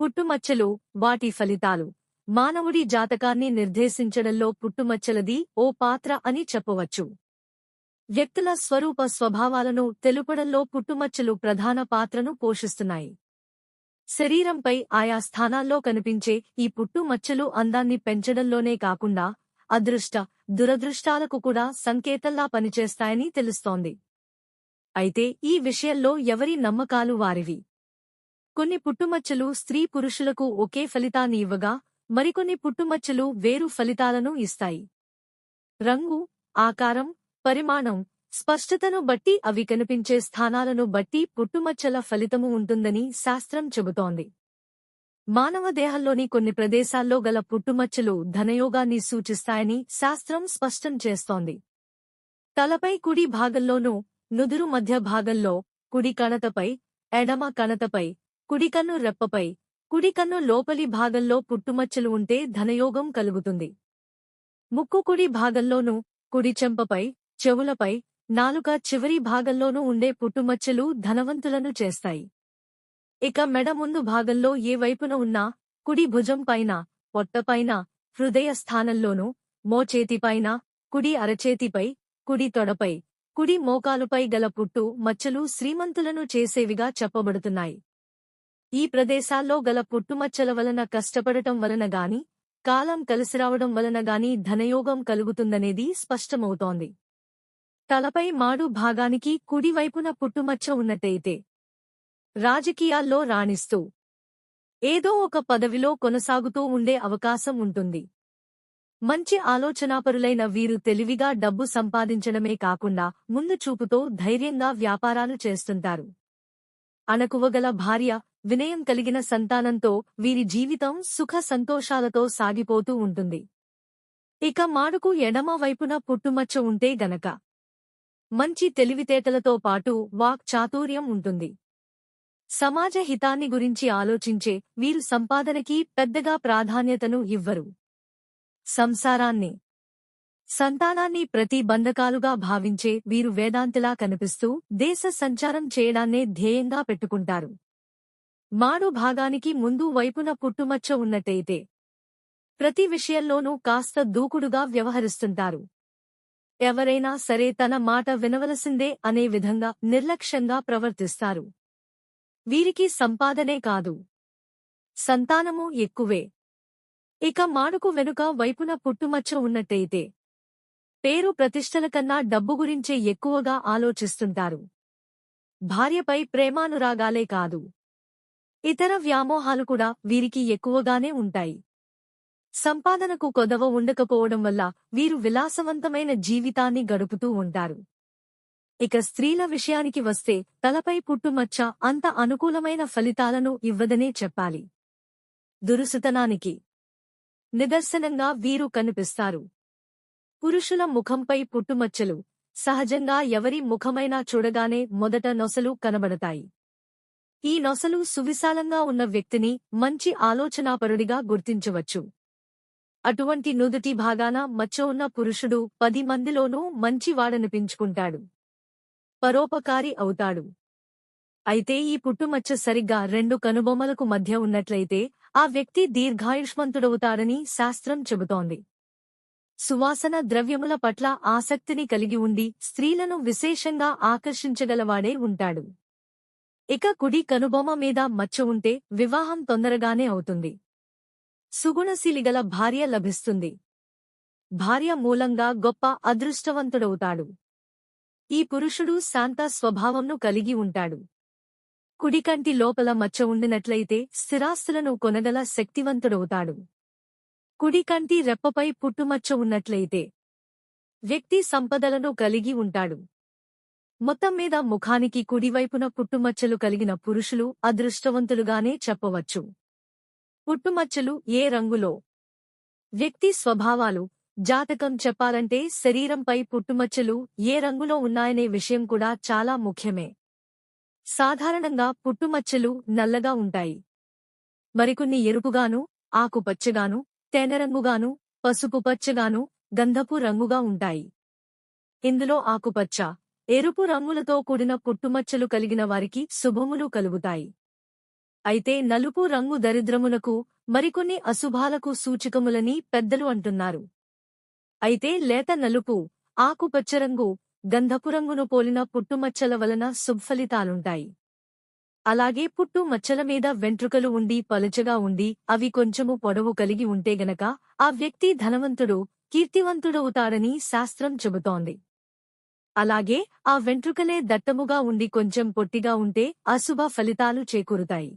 పుట్టుమచ్చలు వాటి ఫలితాలు. మానవుడి జాతకాన్ని నిర్దేశించడంలో పుట్టుమచ్చలది ఓ పాత్ర అని చెప్పవచ్చు. వ్యక్తుల స్వరూప స్వభావాలను తెలుపడంలో పుట్టుమచ్చలు ప్రధాన పాత్రను పోషిస్తున్నాయి. శరీరంపై ఆయా స్థానాల్లో కనిపించే ఈ పుట్టుమచ్చలు అందాన్ని పెంచడంలోనే కాకుండా అదృష్ట దురదృష్టాలకు కూడా సంకేతంలా పనిచేస్తాయని తెలుస్తోంది. అయితే ఈ విషయంలో ఎవరి నమ్మకాలు వారివి? కొన్ని పుట్టుమచ్చలు స్త్రీ పురుషులకు ఒకే ఫలితాన్ని ఇవ్వగా మరికొన్ని పుట్టుమచ్చలు వేరు ఫలితాలను ఇస్తాయి. రంగు ఆకారం పరిమాణం స్పష్టతను బట్టి అవి కనిపించే స్థానాలను బట్టి పుట్టుమచ్చల ఫలితము ఉంటుందని శాస్త్రం చెబుతోంది. మానవ దేహంలోని కొన్ని ప్రదేశాల్లో గల పుట్టుమచ్చలు ధనయోగాన్ని సూచిస్తాయని శాస్త్రం స్పష్టం చేస్తోంది. తలపై కుడి భాగంలోనూ నుదురు మధ్య భాగంలో కుడి కణతపై ఎడమ కణతపై కుడికన్ను రెప్పపై కుడికన్ను లోపలి భాగంలో పుట్టుమచ్చలు ఉంటే ధనయోగం కలుగుతుంది. ముక్కు కుడి భాగంలోనూ కుడి చెంపపై చెవులపై నాలుక చివరి భాగంలోనూ ఉండే పుట్టుమచ్చలు ధనవంతులను చేస్తాయి. ఇక మెడ ముందు భాగంలో ఏ వైపున ఉన్నా కుడి భుజం పైన పొట్టపైన హృదయ స్థానంలోనూ మోచేతిపైన కుడి అరచేతిపై కుడి తొడపై కుడి మోకాలుపై గల పుట్టు మచ్చలు శ్రీమంతులను చేసేవిగా చెప్పబడుతున్నాయి. ఈ ప్రదేశాల్లో గల పుట్టుమచ్చల వలన కష్టపడటం వలన గాని కాలం కలిసిరావడం వలన గాని ధనయోగం కలుగుతుందనేది స్పష్టమవుతోంది. తలపై మాడు భాగానికి కుడివైపున పుట్టుమచ్చ ఉన్నట్టయితే రాజకీయాల్లో రాణిస్తూ ఏదో ఒక పదవిలో కొనసాగుతూ ఉండే అవకాశం ఉంటుంది. మంచి ఆలోచనాపరులైన వీరు తెలివిగా డబ్బు సంపాదించడమే కాకుండా ముందు చూపుతో ధైర్యంగా వ్యాపారాలు చేస్తుంటారు. అణకువగల భార్య వినయం కలిగిన సంతానంతో వీరి జీవితం సుఖ సంతోషాలతో సాగిపోతూ ఉంటుంది. ఇక మాడుకు ఎడమ వైపున పుట్టుమచ్చ ఉంటే గనక. మంచి తెలివితేటలతో పాటు వాక్ చాతుర్యం ఉంటుంది. సమాజ హితాన్ని గురించి ఆలోచించే వీరు సంపాదనకి పెద్దగా ప్రాధాన్యతను ఇవ్వరు. సంసారాన్ని సంతానాన్ని ప్రతి బంధకాలుగా భావించే వీరు వేదాంతిలా కనిపిస్తూ దేశ సంచారం చేయడాన్నే ధ్యేయంగా పెట్టుకుంటారు. మాడు భాగానికి ముందు వైపున పుట్టుమచ్చ ఉన్నట్టయితే ప్రతి విషయంలోనూ కాస్త దూకుడుగా వ్యవహరిస్తుంటారు. ఎవరైనా సరే తన మాట వినవలసిందే అనే విధంగా నిర్లక్ష్యంగా ప్రవర్తిస్తారు. వీరికి సంపాదనే కాదు. సంతానము ఎక్కువే. ఇక మాడుకు వెనుక వైపున పుట్టుమచ్చ ఉన్నట్టయితే పేరు ప్రతిష్టల కన్నా డబ్బు గురించే ఎక్కువగా ఆలోచిస్తుంటారు. భార్యపై ప్రేమానురాగాలే కాదు. ఇతర వ్యామోహాలు కూడా వీరికి ఎక్కువగానే ఉంటాయి. సంపాదనకు కొదవ ఉండకపోవడం వల్ల వీరు విలాసవంతమైన జీవితాన్ని గడుపుతూ ఉంటారు. ఇక స్త్రీల విషయానికి వస్తే తలపై పుట్టుమచ్చ అంత అనుకూలమైన ఫలితాలను ఇవ్వదనే చెప్పాలి. దురుసుతనానికి నిదర్శనంగా వీరు కనిపిస్తారు. పురుషుల ముఖంపై పుట్టుమచ్చలు. సహజంగా ఎవరి ముఖమైనా చూడగానే మొదట నొసలు కనబడతాయి. ఈ నొసలు సువిశాలంగా ఉన్న వ్యక్తిని మంచి ఆలోచనాపరుడిగా గుర్తించవచ్చు. అటువంటి నుదుటి భాగాన మచ్చ ఉన్న పురుషుడు పది మందిలోనూ మంచివాడనిపించుకుంటాడు పరోపకారి అవుతాడు. అయితే ఈ పుట్టుమచ్చ సరిగ్గా రెండు కనుబొమ్మలకు మధ్య ఉన్నట్లయితే ఆ వ్యక్తి దీర్ఘాయుష్మంతుడవుతాడని శాస్త్రం చెబుతోంది. సువాసన ద్రవ్యముల పట్ల ఆసక్తిని కలిగి ఉండి స్త్రీలను విశేషంగా ఆకర్షించగలవాడే ఉంటాడు. ఇక కుడి కనుబొమ్మ మీద మచ్చ ఉంటే వివాహం తొందరగానే అవుతుంది. సుగుణశీలిగల భార్య లభిస్తుంది. భార్య మూలంగా గొప్ప అదృష్టవంతుడవుతాడు. ఈ పురుషుడు శాంత స్వభావంను కలిగి ఉంటాడు. కుడికంటి లోపల మచ్చ ఉండినట్లయితే స్థిరాస్తులను కొనగల శక్తివంతుడవుతాడు. కుడికంటి రెప్పపై పుట్టుమచ్చ ఉన్నట్లయితే వ్యక్తి సంపదలను కలిగి ఉంటాడు. మొత్తం మీద ముఖానికి కుడివైపున పుట్టుమచ్చలు కలిగిన పురుషులు అదృష్టవంతులుగానే చెప్పవచ్చు. పుట్టుమచ్చలు ఏ రంగులో? వ్యక్తి స్వభావాలు జాతకం చెప్పాలంటే శరీరంపై పుట్టుమచ్చలు ఏ రంగులో ఉన్నాయనే విషయం కూడా చాలా ముఖ్యమే. సాధారణంగా పుట్టుమచ్చలు నల్లగా ఉంటాయి. మరికొన్ని ఎరుపుగాను ఆకుపచ్చగాను తేనెరంగుగాను పసుపు పచ్చగాను గంధపు రంగుగా ఉంటాయి. ఇందులో ఆకుపచ్చ ఎరుపు రంగులతో కూడిన పుట్టుమచ్చలు కలిగిన వారికి శుభములు కలుగుతాయి. అయితే నలుపు రంగు దరిద్రములకు మరికొన్ని అశుభాలకు సూచికములని పెద్దలు అంటున్నారు. అయితే లేత నలుపు ఆకుపచ్చరంగు గంధపురంగును పోలిన పుట్టుమచ్చల వలన శుభఫలితాలుంటాయి. అలాగే పుట్టు మచ్చల మీద వెంట్రుకలు ఉండి పలుచగా ఉండి అవి కొంచెము పొడవు కలిగి ఉంటే గనక ఆ వ్యక్తి ధనవంతుడు కీర్తివంతుడవుతాడని శాస్త్రం చెబుతోంది. అలాగే ఆ వెంట్రుకలే దట్టముగా ఉండి కొంచెం పొట్టిగా ఉంటే అశుభ ఫలితాలు చేకూరుతాయి.